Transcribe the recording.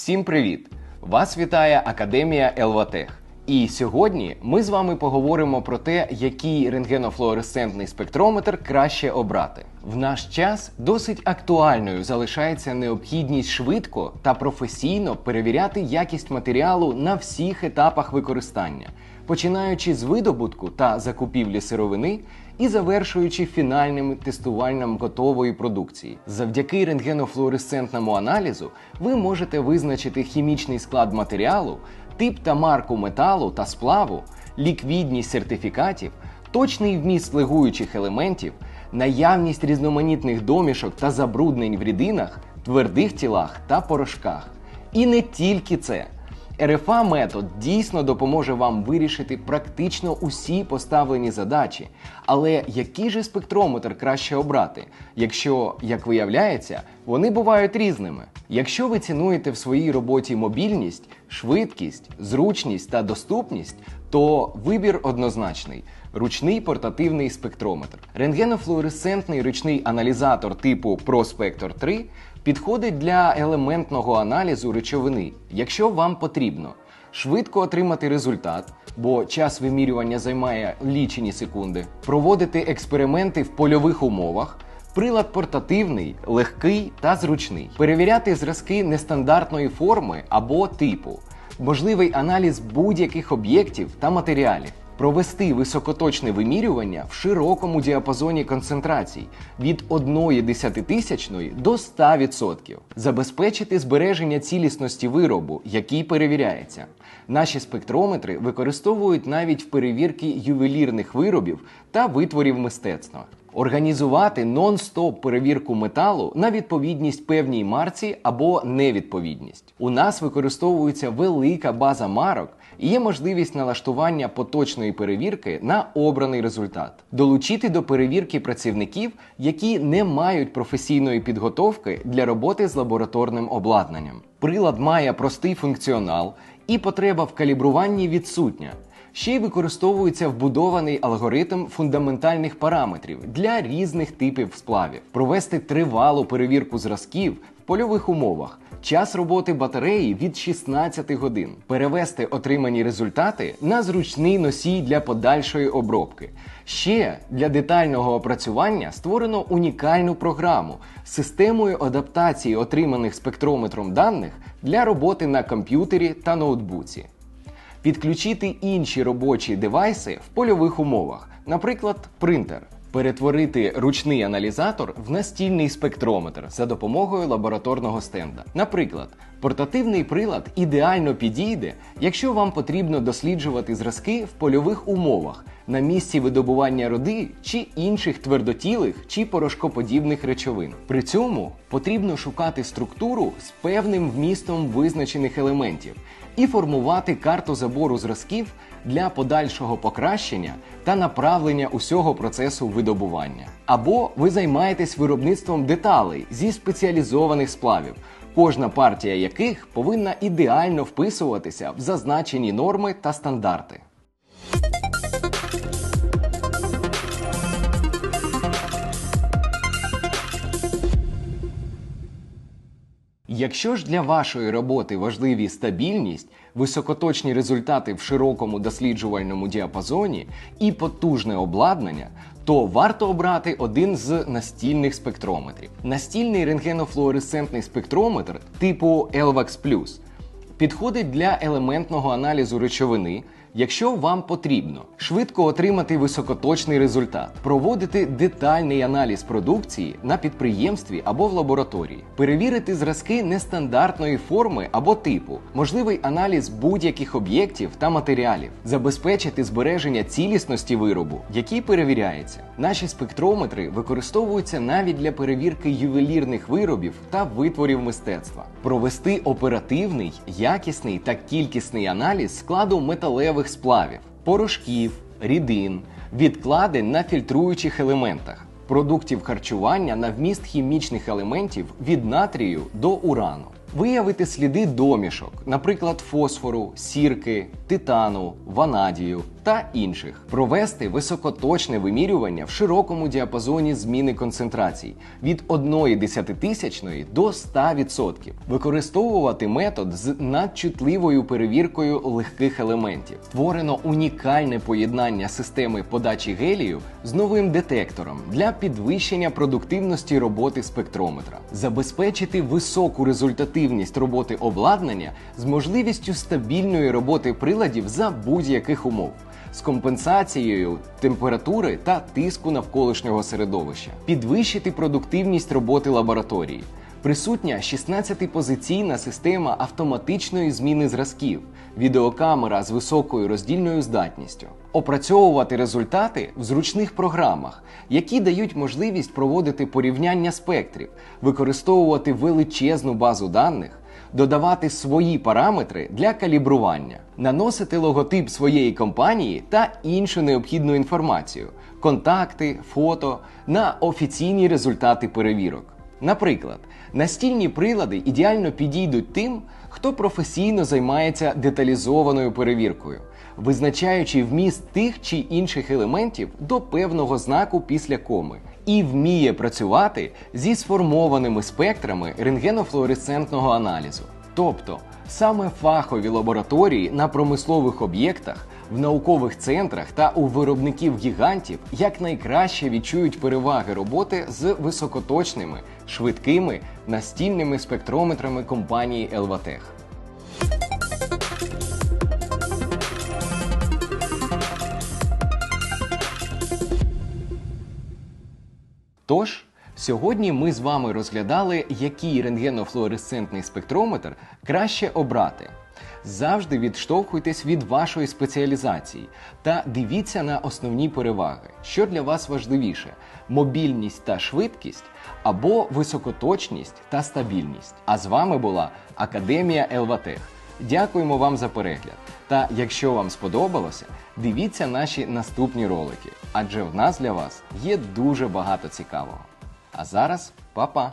Всім привіт! Вас вітає Академія Елватех. І сьогодні ми з вами поговоримо про те, який рентгенофлуоресцентний спектрометр краще обрати. В наш час досить актуальною залишається необхідність швидко та професійно перевіряти якість матеріалу на всіх етапах використання, починаючи з видобутку та закупівлі сировини і завершуючи фінальним тестуванням готової продукції. Завдяки рентгенофлуоресцентному аналізу ви можете визначити хімічний склад матеріалу, тип та марку металу та сплаву, ліквідність сертифікатів, точний вміст легуючих елементів, наявність різноманітних домішок та забруднень в рідинах, твердих тілах та порошках. І не тільки це. РФА метод дійсно допоможе вам вирішити практично усі поставлені задачі. Але який же спектрометр краще обрати, якщо, як виявляється, вони бувають різними? Якщо ви цінуєте в своїй роботі мобільність, швидкість, зручність та доступність, то вибір однозначний. Ручний портативний спектрометр. Рентгенофлуоресцентний ручний аналізатор типу ProSpector 3 підходить для елементного аналізу речовини, якщо вам потрібно швидко отримати результат, бо час вимірювання займає лічені секунди, проводити експерименти в польових умовах. Прилад портативний, легкий та зручний. Перевіряти зразки нестандартної форми або типу, можливий аналіз будь-яких об'єктів та матеріалів. Провести високоточне вимірювання в широкому діапазоні концентрацій від 1 десятитисячної до 100%. Забезпечити збереження цілісності виробу, який перевіряється. Наші спектрометри використовують навіть в перевірки ювелірних виробів та витворів мистецтва. Організувати нон-стоп перевірку металу на відповідність певній марці або невідповідність. У нас використовується велика база марок і є можливість налаштування поточної перевірки на обраний результат, долучити до перевірки працівників, які не мають професійної підготовки для роботи з лабораторним обладнанням. Прилад має простий функціонал і потреба в калібруванні відсутня. Ще й використовується вбудований алгоритм фундаментальних параметрів для різних типів сплавів, провести тривалу перевірку зразків в польових умовах, час роботи батареї від 16 годин, перевести отримані результати на зручний носій для подальшої обробки. Ще для детального опрацювання створено унікальну програму з системою адаптації отриманих спектрометром даних для роботи на комп'ютері та ноутбуці підключити інші робочі девайси в польових умовах, наприклад, принтер. Перетворити ручний аналізатор в настільний спектрометр за допомогою лабораторного стенда. Наприклад, портативний прилад ідеально підійде, якщо вам потрібно досліджувати зразки в польових умовах на місці видобування роди чи інших твердотілих чи порошкоподібних речовин. При цьому потрібно шукати структуру з певним вмістом визначених елементів і формувати карту забору зразків для подальшого покращення та направлення усього процесу видобування. Або ви займаєтесь виробництвом деталей зі спеціалізованих сплавів, кожна партія яких повинна ідеально вписуватися в зазначені норми та стандарти. Якщо ж для вашої роботи важливі стабільність, високоточні результати в широкому досліджувальному діапазоні і потужне обладнання, то варто обрати один з настільних спектрометрів. Настільний рентгенофлуоресцентний спектрометр типу LVAX Plus підходить для елементного аналізу речовини. Якщо вам потрібно швидко отримати високоточний результат, проводити детальний аналіз продукції на підприємстві або в лабораторії, перевірити зразки нестандартної форми або типу, можливий аналіз будь-яких об'єктів та матеріалів, забезпечити збереження цілісності виробу, який перевіряється. Наші спектрометри використовуються навіть для перевірки ювелірних виробів та витворів мистецтва, провести оперативний, якісний та кількісний аналіз складу металевих сплавів, порошків, рідин, відкладень на фільтруючих елементах, продуктів харчування на вміст хімічних елементів від натрію до урану. Виявити сліди домішок, наприклад, фосфору, сірки, титану, ванадію та інших, провести високоточне вимірювання в широкому діапазоні зміни концентрацій від 1 десятитисячної до 100%, використовувати метод з надчутливою перевіркою легких елементів. Створено унікальне поєднання системи подачі гелію з новим детектором для підвищення продуктивності роботи спектрометра, забезпечити високу результативність роботи обладнання з можливістю стабільної роботи приладів за будь-яких умов. З компенсацією температури та тиску навколишнього середовища, підвищити продуктивність роботи лабораторії, присутня 16-позиційна система автоматичної зміни зразків, відеокамера з високою роздільною здатністю, опрацьовувати результати в зручних програмах, які дають можливість проводити порівняння спектрів, використовувати величезну базу даних. Додавати свої параметри для калібрування, наносити логотип своєї компанії та іншу необхідну інформацію, контакти, фото на офіційні результати перевірок. Наприклад, настільні прилади ідеально підійдуть тим, хто професійно займається деталізованою перевіркою, визначаючи вміст тих чи інших елементів до певного знаку після коми, і вміє працювати зі сформованими спектрами рентгенофлуоресцентного аналізу. Тобто саме фахові лабораторії на промислових об'єктах, в наукових центрах та у виробників гігантів якнайкраще відчують переваги роботи з високоточними, швидкими настільними спектрометрами компанії Елватех. Тож, сьогодні ми з вами розглядали, який рентгенофлуоресцентний спектрометр краще обрати. Завжди відштовхуйтесь від вашої спеціалізації та дивіться на основні переваги, що для вас важливіше: мобільність та швидкість або високоточність та стабільність. А з вами була Академія Елватех. Дякуємо вам за перегляд. Та якщо вам сподобалося, дивіться наші наступні ролики, адже в нас для вас є дуже багато цікавого. А зараз па-па!